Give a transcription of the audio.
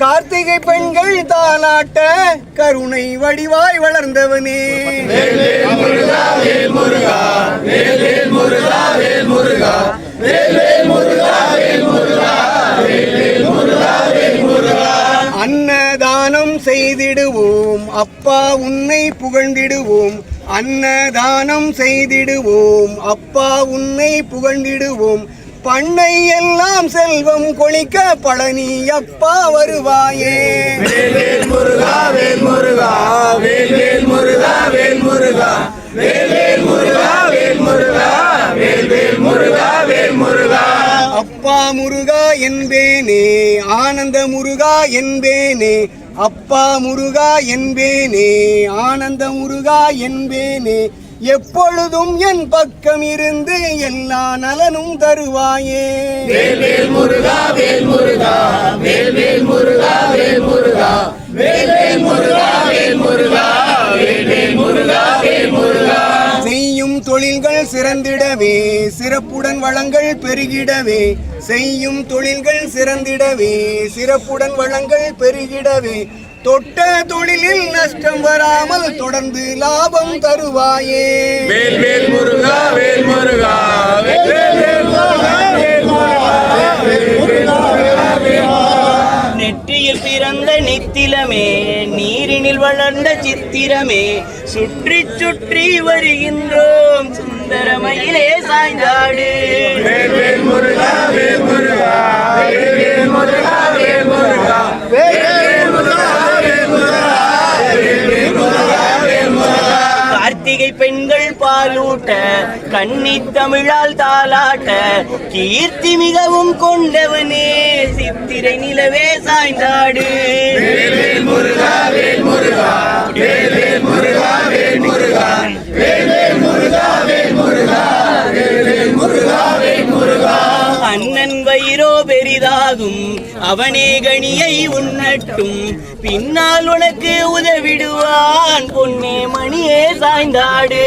கார்த்திகை பெண்கள் தாலாட்ட கருணை வடிவாய் வளர்ந்தவனே. அன்னதானம் செய்திடுவோம். அப்பா உன்னை புகழ்ந்திடுவோம். அன்னதானம் செய்திடுவோம். அப்பா உன்னை புகழ்ந்திடுவோம். பண்ணை எல்லாம் செல்வம் கொளிக்க பழனி அப்பா வருவாயே. முருகா வேல் முருகா வேல் வேல் முருகா வேல் முருகா வேல் வேல் முருகா வேல் முருகா வேல் வேல் முருகா வேல் முருகா. அப்பா முருகா என்பேனே ஆனந்த முருகா என்பேனே அப்பா முருகா என்பேனே ஆனந்த முருகா என்பேனே எப்பொழுதும் என் பக்கம் இருந்து எல்லா நலனும் தருவாயே. வேல் வேல் முருகா வேல் முருகா வேல் வேல் முருகா வேல் முருகா வேல் வேல் முருகா வேல் முருகா வேல் வேல் முருகா வேல் முருகா. செய்யும் தொழில்கள் சிறந்திடவே சிறப்புடன் வளங்கள் பெருகிடவே செய்யும் தொழில்கள் சிறந்திடவே சிறப்புடன் வளங்கள் பெருகிடவே தொட்ட தொழிலில் நஷ்டம் வராமல் தொடர்ந்து லாபம் தருவாயே. வேல் வேல் முருகா வேல் முருகா வேல் வேல் வேல் முருகா வேல் முருகா வேல் வேல் நெற்றியில் பிறந்த நித்திலமே நீரினில் வளர்ந்த சித்திரமே சுற்றி சுற்றி வருகின்றோம் சுந்தரமயிலே சாய்ந்தாடு. வேல் வேல் முருகா வேல் முருகா பாலூட்ட கண்ணி தமிழால் தாளாட்ட கீர்த்தி மிகவும் கொண்டவனே சித்திரை நிலவே சாய்ந்தாடு. முருகா வேல் முருகா வேல் முருகா வேல் முருகா வேல் முருகா வேல் முருகா வேல் முருகா வேல் முருகா அண்ணன் பயிரோ பெரிதாகும். அவனே கணியை உன்னட்டும் பின்னால் உனக்கு உதவிடுவான். பொன்னே மணியே சாய்ந்தாடு.